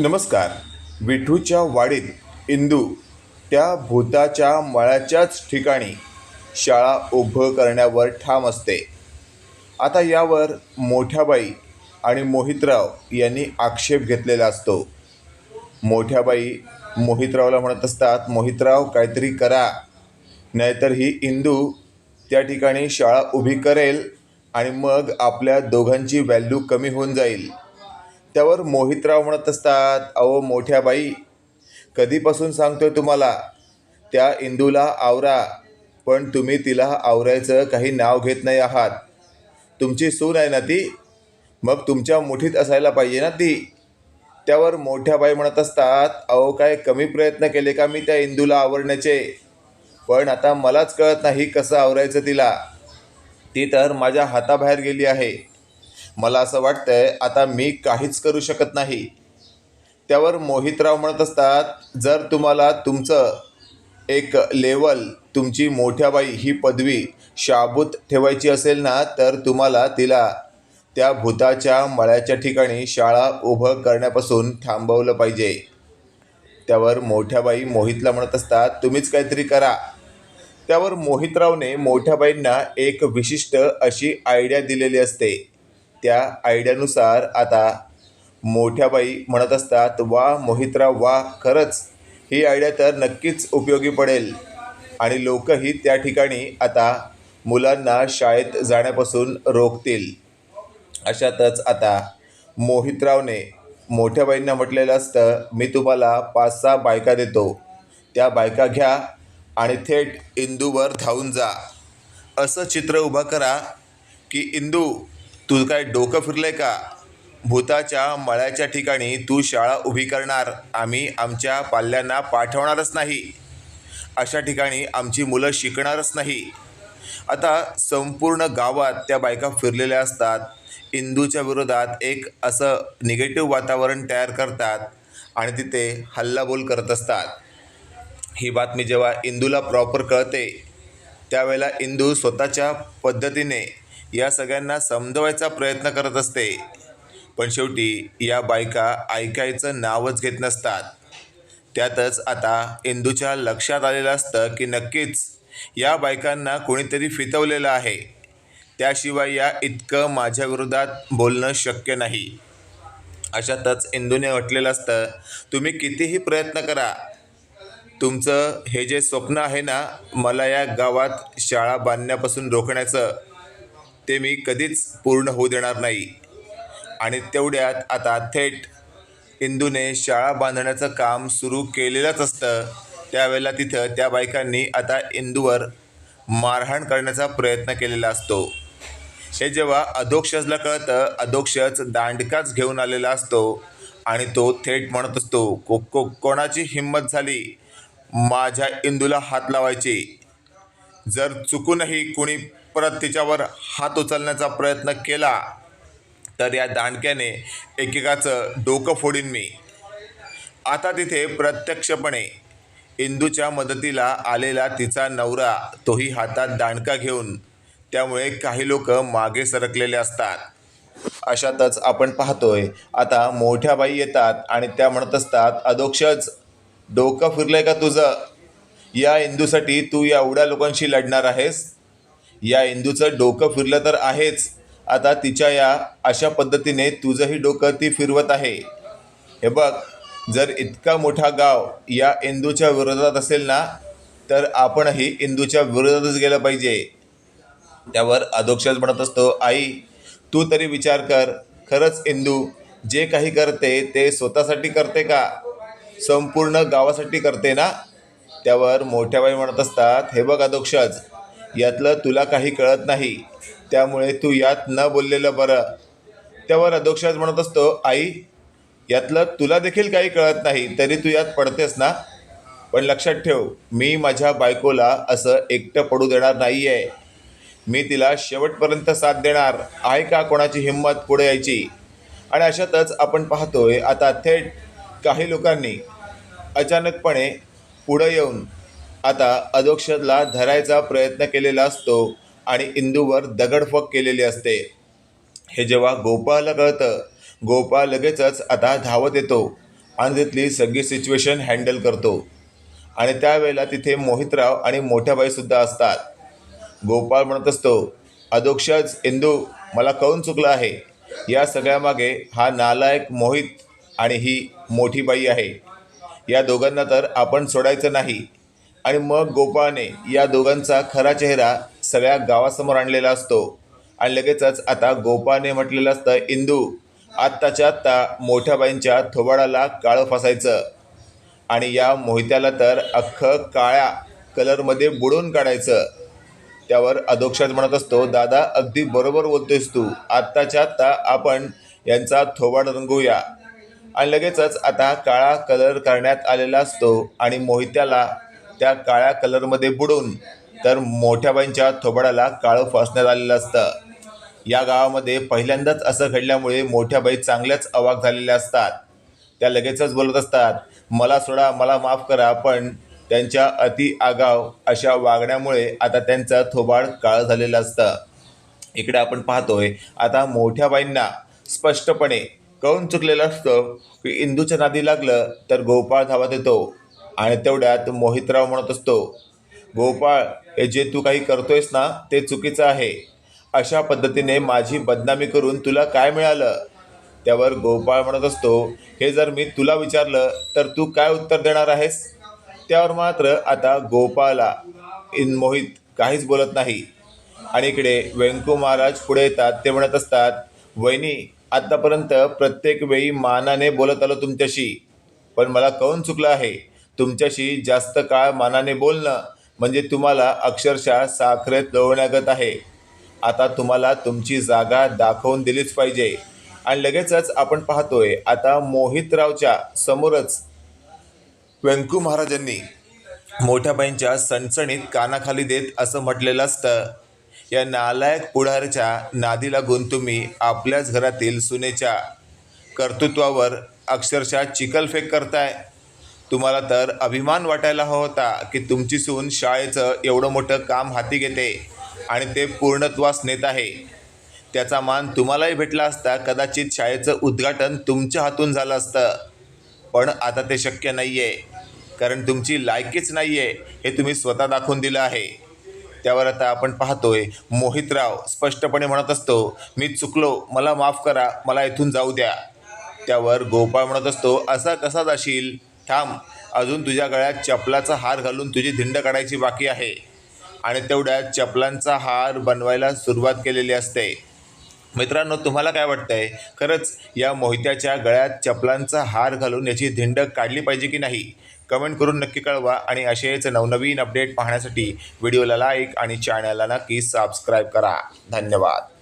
नमस्कार. विठूच्या वाडीत इंदू त्या भूताच्या मळ्याच्याच ठिकाणी शाळा उभं करण्यावर ठाम असते. आता यावर मोठ्याबाई आणि मोहितराव यांनी आक्षेप घेतलेला असतो. मोठ्याबाई मोहितरावला म्हणत असतात मोहितराव काहीतरी करा. नाहीतर ही इंदू त्या ठिकाणी शाळा उभी करेल आणि मग आपल्या दोघांची व्हॅल्यू कमी होऊन जाईल. त्यावर मोहितराव म्हणत असतात अहो मोठ्या बाई कधीपासून सांगतोय तुम्हाला? त्या इंदूला आवरा पण तुम्ही तिला आवरायचं काही नाव घेत नाही आहात. तुमची सून आहे ना ती? मग तुमच्या मुठीत असायला पाहिजे ना ती? त्यावर मोठ्या बाई म्हणत असतात अहो काय कमी प्रयत्न केले का मी त्या इंदूला आवरण्याचे? पण आता मलाच कळत नाही कसं आवरायचं तिला. ती तर माझ्या हाताबाहेर गेली आहे. मला असं वाटतंय आता मी काहीच करू शकत नाही. त्यावर मोहितराव म्हणत असतात जर तुम्हाला तुमचं एक लेवल तुमची मोठ्याबाई ही पदवी शाबूत ठेवायची असेल ना तर तुम्हाला तिला त्या भूताच्या मळ्याच्या ठिकाणी शाळा उभं करण्यापासून थांबवलं पाहिजे. त्यावर मोठ्याबाई मोहितला म्हणत असतात तुम्हीच काहीतरी करा. त्यावर मोहितरावने मोठ्याबाईंना एक विशिष्ट अशी आयडिया दिलेली असते. त्या आयडियानुसार आता मोठ्या बाई म्हणत असतात वा मोहितराव वा खरंच ही आयडिया तर नक्कीच उपयोगी पडेल. आणि लोकही त्या ठिकाणी आता मुलांना शाळेत जाण्यापासून रोखतील. अशातच आता मोहितरावने मोठ्याबाईंना म्हटलेलं असतं मी तुम्हाला पाच सहा बायका देतो. त्या बायका घ्या आणि थेट इंदूवर धावून जा. असं चित्र उभं करा की इंदू तुझं काय डोकं फिरलंय का? भूताच्या मळ्याच्या ठिकाणी तू शाळा उभी करणार. आम्ही आमच्या पाल्यांना पाठवणारच नाही. अशा ठिकाणी आमची मुलं शिकणारच नाही. आता संपूर्ण गावात त्या बायका फिरलेल्या असतात. इंदूच्या विरोधात एक असं निगेटिव्ह वातावरण तयार करतात आणि तिथे हल्लाबोल करत असतात. ही बातमी जेव्हा इंदूला प्रॉपर कळते त्यावेळेला इंदू स्वतःच्या पद्धतीने या सगळ्यांना समजवायचा प्रयत्न करत असते. पण शेवटी या बायका ऐकायचं नावच घेत नसतात. त्यातच आता इंदूच्या लक्षात आलेलं असतं की नक्कीच या बायकांना कोणीतरी फितवलेलं आहे. त्याशिवाय या इतकं माझ्या विरोधात बोलणं शक्य नाही. अशातच इंदूने म्हटलेलं असतं तुम्ही कितीही प्रयत्न करा. तुमचं हे जे स्वप्न आहे ना मला या गावात शाळा बांधण्यापासून रोखण्याचं ते मी कधीच पूर्ण होऊ देणार नाही. आणि तेवढ्यात आता थेट इंदूने शाळा बांधण्याचं काम सुरू केलेलंच असतं. त्यावेळेला तिथं त्या बायकांनी आता इंदूवर मारहाण करण्याचा प्रयत्न केलेला असतो. हे जेव्हा अधोक्षजला कळतं अधोक्षज दांडकाच घेऊन आलेला असतो आणि तो थेट म्हणत असतो को को कोणाची हिंमत झाली? माझ्या इंदूला हात लावायची. जर चुकूनही कुणी परत तिच्यावर हात उचलण्याचा प्रयत्न केला. तर या दांडक्याने एकेकाचं डोकं फोडीन मी. आता तिथे प्रत्यक्षपणे इंदूच्या मदतीला आलेला तिचा नवरा तोही हातात दांडका घेऊन त्यामुळे काही लोक मागे सरकलेले असतात. अशातच आपण पाहतोय आता मोठ्या बाई येतात आणि त्या म्हणत असतात अधोक्षज डोकं फिरलंय का तुझं? या इंदूसाठी तू या एवढ्या लोकांशी लढणार आहेस? या इंदूचं डोकं फिरलं तर आहेच. आता तिच्या या अशा पद्धतीने तुझंही डोकं ती फिरवत आहे. हे बघ जर इतका मोठा गाव या इंदूच्या विरोधात असेल ना तर आपणही इंदूच्या विरोधातच गेलं पाहिजे. त्यावर अधोक्षज म्हणत असतो आई तू तरी विचार कर. खरंच इंदू जे काही करते ते स्वतःसाठी करते का? संपूर्ण गावासाठी करते ना? त्यावर मोठ्या बाई म्हणत असतात हे बघ अधोक्षज यातलं तुला काही कळत नाही. त्यामुळे तू यात न बोललेलं बरं. त्यावर अधोक्षज म्हणत असतो आई यातलं तुला देखील काही कळत नाही तरी तू यात पडतेस ना? पण लक्षात ठेव मी माझ्या बायकोला असं एकटं पडू देणार नाही आहे मी तिला शेवटपर्यंत साथ देणार. आहे का कोणाची हिंमत पुढे यायची? आणि अशातच आपण पाहतोय आता थेट काही लोकांनी अचानकपणे पुढं येऊन आता अधोक्षरला धरायचा प्रयत्न केलेला असतो आणि इंदूवर दगडफक केलेली असते. हे जेव्हा गोपाळला कळतं गोपाळ लगेचच आता धावत येतो. आणि तिथली सगळी सिच्युएशन हँडल करतो. आणि त्यावेळेला तिथे मोहितराव आणि मोठ्याबाईसुद्धा असतात. गोपाळ म्हणत असतो अधोक्षज इंदू मला कळून चुकलं आहे? या सगळ्यामागे हा नालायक मोहित आणि ही मोठी बाई आहे. या दोघांना तर आपण सोडायचं नाही. आणि मग गोपाळने या दोघांचा खरा चेहरा सगळ्या गावासमोर आणलेला असतो. आणि लगेचच आता गोपाळने म्हटलेलं असतं इंदू आत्ताच्या आत्ता मोठ्या बाईंच्या थोबाडाला काळं फासायचं. आणि या मोहित्याला तर अख्खं काळ्या कलरमध्ये बुडवून काढायचं. त्यावर अधोक्षात म्हणत असतो दादा अगदी बरोबर बोलतोयस तू. आत्ताच्या आत्ता आपण यांचा थोबाड रंगवूया. आणि लगेचच आता काळा कलर करण्यात आलेला असतो आणि मोहित्याला त्या काळ्या कलरमध्ये बुडून तर मोठ्याबाईंच्या थोबाडाला काळं फासण्यात आलेलं असतं. या गावामध्ये पहिल्यांदाच असं घडल्यामुळे मोठ्याबाई चांगल्याच अवाक झालेल्या असतात. त्या लगेचच बोलत असतात मला सोडा मला माफ करा पण त्यांच्या अति आगाव अशा वागण्यामुळे आता त्यांचं थोबाड काळं झालेलं असतं. इकडे आपण पाहतोय आता मोठ्या बाईंना स्पष्टपणे कळून चुकलेलं असतं की इंदूच्या नादी लागलं तर गोपाळ धावत येतो. आणि तेवढ्यात मोहितराव म्हणत असतो गोपाळ हे जे तू काही करतोयस ना ते चुकीचं आहे. अशा पद्धतीने माझी बदनामी करून तुला काय मिळालं? त्यावर गोपाळ म्हणत असतो हे जर मी तुला विचारलं तर तू काय उत्तर देणार आहेस? त्यावर मात्र आता गोपाळला इन मोहित काहीच बोलत नाही. आणि इकडे व्यंकू महाराज पुढे येतात ते म्हणत असतात वहिनी आत्तापर्यंत प्रत्येक वेळी मानाने बोलत आलो तुमच्याशी पण मला कौन चुकलं आहे? तुमच्याशी जास्त काळ मानाने बोलणं म्हणजे तुम्हाला अक्षरशः साखरेत लोळण्यागत आहे. आता तुम्हाला तुमची जागा दाखवून दिलीच पाहिजे. आणि लगेचच आपण पाहतोय आता मोहितरावच्या समोरच व्यंकू महाराजांनी मोठ्या बाईंच्या सणसणीत कानाखाली देत असं म्हटलेलं असतं. या नालायक पुढारच्या नादी लागून तुम्ही आपल्याच घरातील सुनेच्या कर्तृत्वावर अक्षरशः चिखलफेक करताय. तुम्हाला तर अभिमान वाटायला हवा होता की तुमची सून शाळेचं एवढं मोठं काम हाती घेते आणि ते पूर्णत्वास नेत आहे. त्याचा मान तुम्हालाही भेटला असता कदाचित शाळेचं उद्घाटन तुमच्या हातून झालं असतं. पण आता ते शक्य नाही आहे कारण तुमची लायकीच नाही आहे हे तुम्ही स्वतः दाखवून दिलं आहे. त्यावर आता आपण पाहतोय. मोहितराव स्पष्टपणे म्हणत असतो मी चुकलो. मला माफ करा. मला इथून जाऊ द्या. त्यावर गोपाळ म्हणत असतो असा कसा जाशील? थांब. अजून तुझ्या गळ्यात चपलाचा हार घालून तुझी धिंड काढायची बाकी आहे. आणि तेवढ्यात चपलांचा हार बनवायला सुरुवात केलेली असते. मित्रांनो तुम्हाला काय वाटतंय? खरंच या मोहित्याच्या गळ्यात चपलांचा हार घालून याची धिंड काढली पाहिजे की नाही? कमेंट करून नक्की कळवा आणि असेच नवनवीन अपडेट पाहण्यासाठी व्हिडिओला लाईक आणि चॅनलला नक्की सबस्क्राईब करा. धन्यवाद.